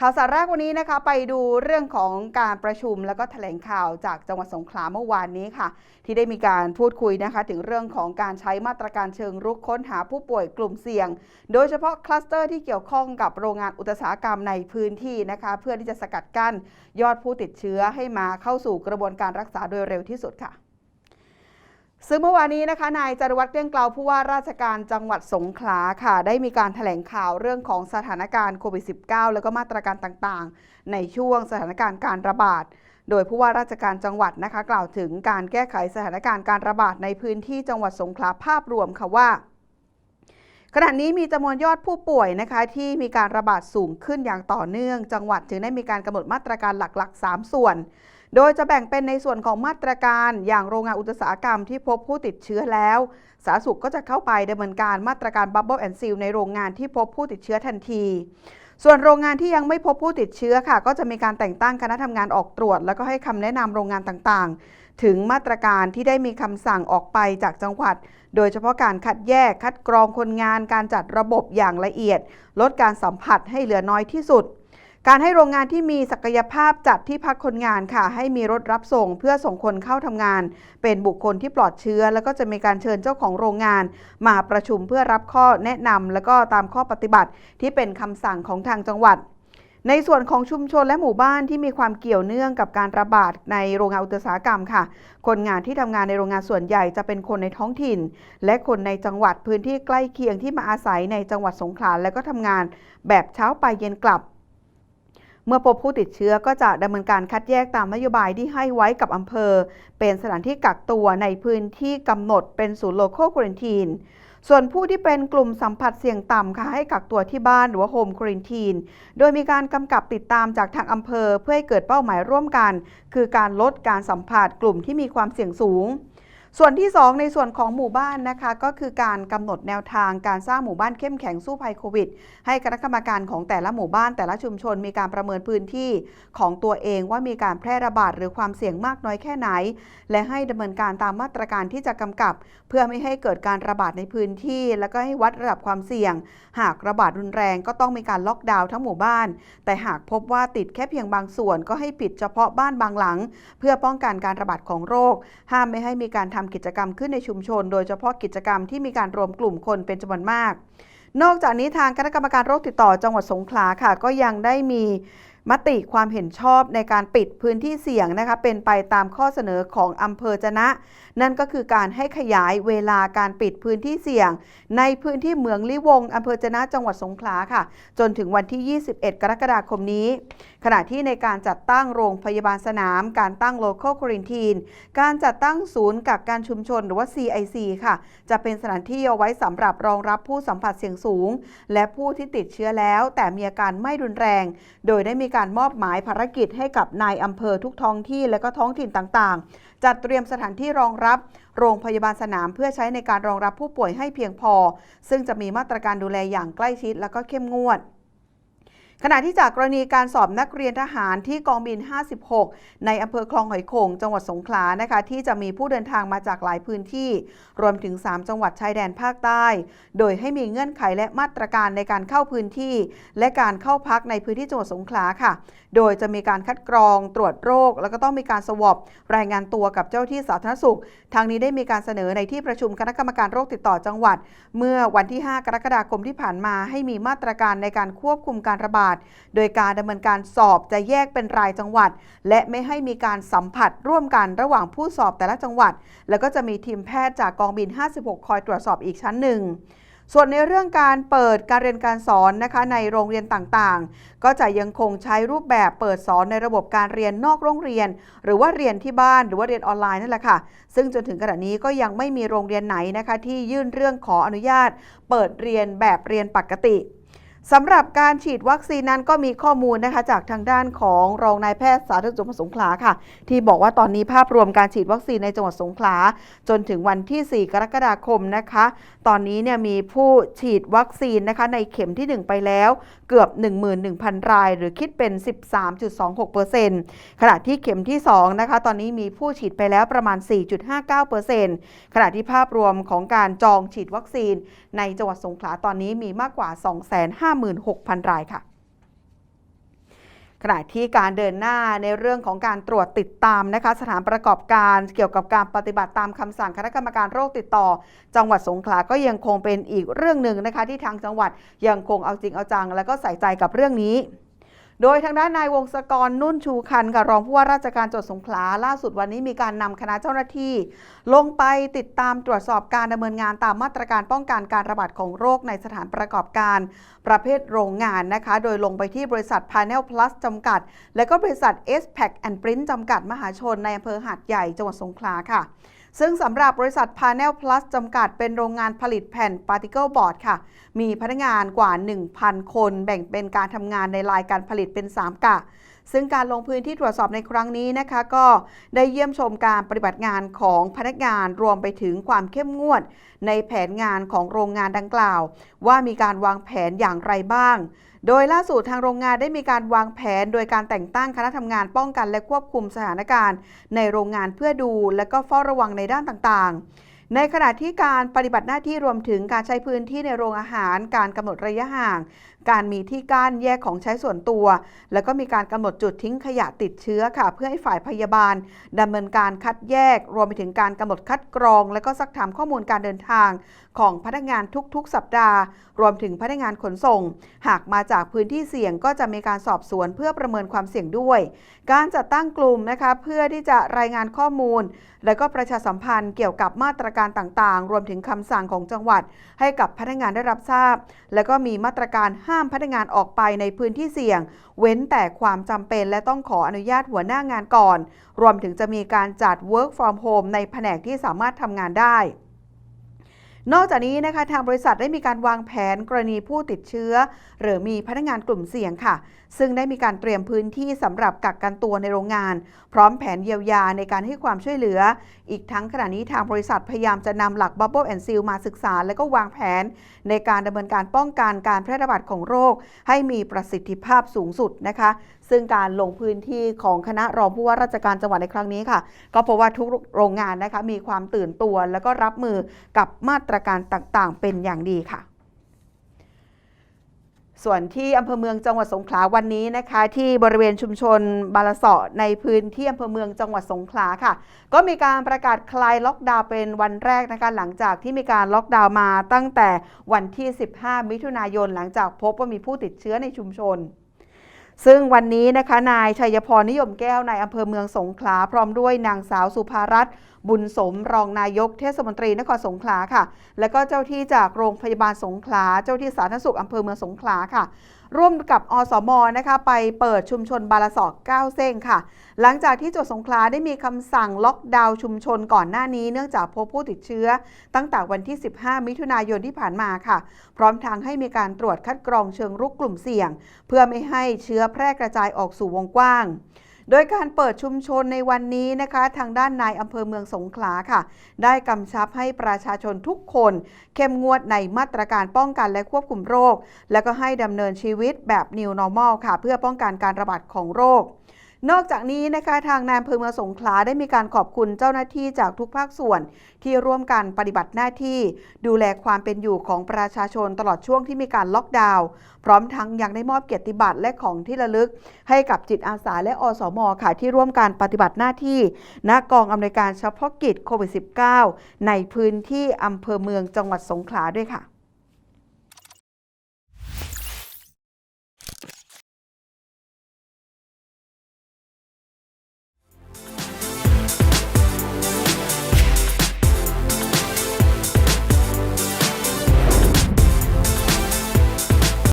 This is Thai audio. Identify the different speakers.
Speaker 1: ข่าวสารแรกวันนี้นะคะไปดูเรื่องของการประชุมแล้วก็แถลงข่าวจากจังหวัดสงขลาเมื่อวานนี้ค่ะ ที่ได้มีการพูดคุยนะคะ ถึงเรื่องของการใช้มาตรการเชิงรุกค้นหาผู้ป่วยกลุ่มเสี่ยง โดยเฉพาะคลัสเตอร์ที่เกี่ยวข้องกับโรงงานอุตสาหกรรมในพื้นที่นะคะ เพื่อที่จะสกัดกั้นยอดผู้ติดเชื้อให้มาเข้าสู่กระบวนการรักษาโดยเร็วที่สุดค่ะ ซึ่งเมื่อวานนี้นะคะนายจารวัตรเกลี้ยงเกลาผู้ว่าราชการจังหวัดสงขลาค่ะ ได้มีการแถลงข่าวเรื่องของสถานการณ์โควิด -19 แล้วก็มาตรการต่างๆ ในช่วงสถานการณ์การระบาด โดยผู้ว่าราชการจังหวัดนะคะ กล่าวถึงการแก้ไขสถานการณ์การระบาดในพื้นที่จังหวัดสงขลาภาพรวมค่ะว่า ขณะนี้มีจำนวนยอดผู้ป่วยนะคะ ที่มีการระบาดสูงขึ้นอย่างต่อเนื่อง จังหวัดจึงได้มีการกำหนดมาตรการหลักๆ 3 ส่วน โดยจะแบ่งเป็นในส่วนของมาตรการอย่างโรงงานอุตสาหกรรมที่พบผู้ติดเชื้อแล้ว สาธารณสุขก็จะเข้าไปดำเนินการมาตรการบับเบิลแอนด์ซีลในโรงงานที่พบผู้ติดเชื้อทันที ส่วนโรงงานที่ยังไม่พบผู้ติดเชื้อค่ะ ก็จะมีการแต่งตั้งคณะทำงานออกตรวจ แล้วก็ให้คำแนะนำโรงงานต่างๆ ถึงมาตรการที่ได้มีคำสั่งออกไปจากจังหวัด โดยเฉพาะการคัดแยกคัดกรองคนงาน การจัดระบบอย่างละเอียด ลดการสัมผัสให้เหลือน้อยที่สุด การให้โรงงานที่มีศักยภาพจัดที่พักคนงานค่ะ ให้มีรถรับส่งเพื่อส่งคนเข้าทำงาน เป็นบุคคลที่ปลอดเชื้อ แล้วก็จะมีการเชิญเจ้าของโรงงาน มาประชุมเพื่อรับข้อแนะนำแล้วก็ตามข้อปฏิบัติที่เป็นคำสั่งของทางจังหวัดในส่วนของชุมชนและหมู่บ้านที่มีความเกี่ยวเนื่องกับการระบาดในโรงงานอุตสาหกรรมค่ะ คนงานที่ทำงานในโรงงานส่วนใหญ่จะเป็นคนในท้องถิ่น และคนในจังหวัดพื้นที่ใกล้เคียงที่มาอาศัยในจังหวัดสงขลาและก็ทำงานแบบเช้าไปเย็นกลับ เมื่อพบผู้ติดเชื้อก็จะดำเนินการคัดแยกตามนโยบายที่ให้ไว้กับอำเภอ เป็นสถานที่กักตัวในพื้นที่กำหนดเป็นศูนย์โลโคคว a นทีนส่วนผู้ที่เป็นกลุ่มสัมผัสเสี่ยงต่ำค่ะให้กักตัวที่บ้านหรือว่าโฮมคว a นทีนโดยมีการกำกับติดตามจากทางอำเภอเพื่อให้เกิดเป้าหมายร่วมกัน คือการลดการสัมผัสกลุ่มที่มีความเสี่ยงสูง ส่วนที่ 2 ในส่วนของหมู่บ้านนะคะ ก็คือการกำหนดแนวทางการสร้างหมู่บ้านเข้มแข็งสู้ภัยโควิด ให้คณะกรรมการของแต่ละหมู่บ้านแต่ละชุมชน มีการประเมินพื้นที่ของตัวเองว่ามีการแพร่ระบาดหรือความเสี่ยงมากน้อยแค่ไหน และให้ดำเนินการตามมาตรการที่จะกำกับ เพื่อไม่ให้เกิดการระบาดในพื้นที่ แล้วก็ให้วัดระดับความเสี่ยง หากระบาดรุนแรงก็ต้องมีการล็อกดาวน์ทั้งหมู่บ้าน แต่หากพบว่าติดแค่เพียงบางส่วน ก็ให้ปิดเฉพาะบ้านบางหลัง เพื่อป้องกันการระบาดของโรค ห้ามไม่ให้มีการทำกิจกรรมขึ้นในชุมชน โดยเฉพาะกิจกรรมที่มีการรวมกลุ่มคนเป็นจำนวนมาก นอกจากนี้ทางคณะกรรมการโรคติดต่อจังหวัดสงขลาค่ะ ก็ยังได้มี มติความเห็นชอบในการปิดพื้นที่เสี่ยงนะคะเป็นไปตามข้อเสนอของอำเภอจะนะ นั่นก็คือการให้ขยายเวลาการปิดพื้นที่เสี่ยง ในพื้นที่เมืองลิวงอำเภอจะนะจังหวัดสงขลาค่ะ จนถึงวันที่ 21 กรกฎาคมนี้ ขณะที่ในการจัดตั้งโรงพยาบาลสนาม การตั้ง local quarantine การจัดตั้งศูนย์กักกันชุมชนหรือว่า CIC ค่ะ จะเป็นสถานที่เอาไว้สำหรับรองรับผู้สัมผัสเสี่ยงสูง และผู้ที่ติดเชื้อแล้ว แต่มีอาการไม่รุนแรง โดยได้มีการมอบหมายภารกิจให้กับนายอำเภอทุกท้องที่และก็ท้องถิ่นต่างๆ จัดเตรียมสถานที่รองรับโรงพยาบาลสนามเพื่อใช้ในการรองรับผู้ป่วยให้เพียงพอ ซึ่งจะมีมาตรการดูแลอย่างใกล้ชิดและก็เข้มงวด ขณะที่จากกรณีการสอบนักเรียนทหารที่กองบิน 56 ในอำเภอคลองหอยโขงจังหวัดสงขลานะคะที่จะมีผู้เดินทางมาจากหลายพื้นที่ รวมถึง 3 จังหวัดชายแดนภาคใต้ โดยให้มีเงื่อนไขและมาตรการในการเข้าพื้นที่ และการเข้าพักในพื้นที่จังหวัดสงขลาค่ะ โดยจะมีการคัดกรองตรวจโรค แล้วก็ต้องมีการสวอปรายงานตัวกับเจ้าที่สาธารณสุข ทางนี้ได้มีการเสนอในที่ประชุมคณะกรรมการโรคติดต่อจังหวัด เมื่อวันที่ 5 กรกฎาคมที่ผ่านมาให้มีมาตรการในการควบคุมการระบาดโดยการดำเนินการสอบจะแยกเป็นรายจังหวัด และไม่ให้มีการสัมผัสร่วมกันระหว่างผู้สอบแต่ละจังหวัด แล้วก็จะมีทีมแพทย์จากกองบิน 56 คอยตรวจสอบอีกชั้นหนึ่งส่วนในเรื่องการเปิดการเรียนการสอนนะคะในโรงเรียนต่างๆ ก็จะยังคงใช้รูปแบบเปิดสอนในระบบการเรียนนอกโรงเรียน หรือว่าเรียนที่บ้านหรือว่าเรียนออนไลน์นั่นแหละค่ะ ซึ่งจนถึงขณะนี้ก็ยังไม่มีโรงเรียนไหนนะคะที่ยื่นเรื่องขออนุญาต เปิดเรียนแบบเรียนปกติ สำหรับการฉีดวัคซีนนั้นก็มีข้อมูลนะคะจากทางด้านของรองนายแพทย์สาธารณสุขจังหวัดสงขลาค่ะ ที่บอกว่าตอนนี้ภาพรวมการฉีดวัคซีนในจังหวัดสงขลา จนถึงวันที่ 4 กรกฎาคมนะคะ ตอนนี้เนี่ยมีผู้ฉีดวัคซีนนะคะในเข็มที่ 1 ไปแล้วเกือบ 11,000 ราย หรือคิดเป็น 13.26%ขณะที่เข็มที่2นะคะตอนนี้มีผู้ฉีดไปแล้วประมาณ 4.59%ขณะที่ภาพรวมของการจองฉีดวัคซีนในจังหวัดสงขลาตอนนี้มีมากกว่า56,000 รายค่ะขณะที่การเดินหน้าในเรื่องของการตรวจติดตามนะคะสถานประกอบการเกี่ยวกับการปฏิบัติตามคำสั่งคณะกรรมการโรคติดต่อ จังหวัดสงขลาก็ยังคงเป็นอีกเรื่องหนึ่งนะคะที่ทางจังหวัดยังคงเอาจริงเอาจัง และก็ใส่ใจกับเรื่องนี้ โดยทางด้านนายวงศกรนุ่นชูคันค่ะรองผู้ว่าราชการจังหวัดสงขลาล่าสุดวันนี้มีการนำคณะเจ้าหน้าที่ ลงไปติดตามตรวจสอบการดำเนินงานตามมาตรการป้องกันการระบาดของโรคในสถานประกอบการ ประเภทโรงงานนะคะ โดยลงไปที่บริษัท Panel Plus จำกัด และก็บริษัท s p a c and Print จำกัดมหาชนในอำเภอหาดใหญ่จังหวัดสงขลาค่ะ ซึ่งสำหรับบริษัท Panel Plus จำกัดเป็นโรงงานผลิตแผ่น Particle Board ค่ะ มีพนักงานกว่า 1,000 คน แบ่งเป็นการทำงานในลายการผลิตเป็น 3 กะ ซึ่งการลงพื้นที่ตรวจสอบในครั้งนี้นะคะ ก็ได้เยี่ยมชมการปฏิบัติงานของพนักงานรวมไปถึงความเข้มงวด ในแผนงานของโรงงานดังกล่าว ว่ามีการวางแผนอย่างไรบ้าง โดยล่าสุดทางโรงงานได้มีการวางแผน โดยการแต่งตั้งคณะทำงานป้องกันและควบคุมสถานการณ์ ในโรงงานเพื่อดู และก็เฝ้าระวังในด้านต่างๆ ในขณะที่การปฏิบัติหน้าที่รวมถึงการใช้พื้นที่ในโรงอาหาร การกำหนดระยะห่าง การมีที่กั้นแยกของใช้ส่วนตัว แล้วก็มีการกำหนดจุดทิ้งขยะติดเชื้อค่ะ เพื่อให้ฝ่ายพยาบาลดำเนินการคัดแยก รวมไปถึงการกำหนดคัดกรอง และก็ซักถามข้อมูลการเดินทาง ของพนักงานทุกๆ สัปดาห์ รวมถึงพนักงานขนส่ง หากมาจากพื้นที่เสี่ยงก็จะมีการสอบสวนเพื่อประเมินความเสี่ยงด้วย การจัดตั้งกลุ่มนะคะเพื่อที่จะรายงานข้อมูล และก็ประชาสัมพันธ์เกี่ยวกับมาตรการการต่างๆ รวมถึงคำสั่งของจังหวัด ให้กับพนักงานได้รับทราบ และก็มีมาตรการห้ามพนักงานออกไปในพื้นที่เสี่ยง เว้นแต่ความจำเป็นและต้องขออนุญาตหัวหน้างานก่อน รวมถึงจะมีการจัด work from home ในแผนกที่สามารถทำงานได้ นอกจากนี้นะคะทางบริษัทได้มีการวางแผนกรณีผู้ติดเชื้อ หรือมีพนักงานกลุ่มเสี่ยงค่ะ ซึ่งได้มีการเตรียมพื้นที่สำหรับกักกันตัวในโรงงาน พร้อมแผนเยียวยาในการให้ความช่วยเหลือ อีกทั้งขณะนี้ทางบริษัทพยายามจะนำหลัก Bubble and Seal มาศึกษา และก็วางแผน ในการดำเนินการป้องกันการแพร่ระบาดของโรค ให้มีประสิทธิภาพสูงสุดนะคะ ซึ่งการลงพื้นที่ของคณะรองผู้ว่าราชการจังหวัดในครั้งนี้ค่ะ ก็พบว่าทุกโรงงานนะคะมีความตื่นตัว แล้วก็รับมือกับมาตรการต่างๆ เป็นอย่างดีค่ะ ส่วนที่อำเภอเมืองจังหวัดสงขลาวันนี้นะคะ ที่บริเวณชุมชนบาลเสาะในพื้นที่อำเภอเมืองจังหวัดสงขลาค่ะ ก็มีการประกาศคลายล็อกดาวน์เป็นวันแรกนะคะหลังจากที่มีการล็อกดาวน์มาตั้งแต่วันที่ 15 มิถุนายนหลังจากพบว่ามีผู้ติดเชื้อในชุมชน ซึ่งวันนี้นะคะนายชัยพรนิยมแก้วนายอำเภอเมืองสงขลาพร้อมด้วยนางสาวสุภารัตน์บุญสมรองนายกเทศมนตรีนครสงขลาค่ะ และก็เจ้าที่จากโรงพยาบาลสงขลา เจ้าที่สาธารณสุขอำเภอเมืองสงขลาค่ะ ร่วมกับอสมนะคะไปเปิดชุมชนบาลสอก9เส้งค่ะ หลังจากที่จังหวัดสงขลาได้มีคำสั่งล็อกดาวน์ชุมชนก่อนหน้านี้เนื่องจากพบผู้ติดเชื้อ ตั้งแต่วันที่ 15 มิถุนายนที่ผ่านมาค่ะ พร้อมทางให้มีการตรวจคัดกรองเชิงรุกกลุ่มเสี่ยง เพื่อไม่ให้เชื้อแพร่กระจายออกสู่วงกว้าง โดยการเปิดชุมชนในวันนี้นะคะ ทางด้านนายอำเภอเมืองสงขลาค่ะ ได้กำชับให้ประชาชนทุกคน เข้มงวดในมาตรการป้องกันและควบคุมโรค และก็ให้ดำเนินชีวิตแบบ New Normal ค่ะ เพื่อป้องกันการระบาดของโรค นอกจากนี้นะคะทางนายอำเภอเมืองสงขลาได้มีการขอบคุณเจ้าหน้าที่จากทุกภาคส่วน ที่ร่วมกันปฏิบัติหน้าที่ ดูแลความเป็นอยู่ของประชาชนตลอดช่วงที่มีการล็อกดาวน์พร้อมทั้งยังได้มอบเกียรติบัตรและของที่ระลึก ให้กับจิตอาสาและอสมค่ะที่ร่วมการปฏิบัติหน้าที่ณกองอำนวยการเฉพาะกิจโควิด -19 ในพื้นที่อำเภอเมืองจังหวัดสงขลาด้วยค่ะ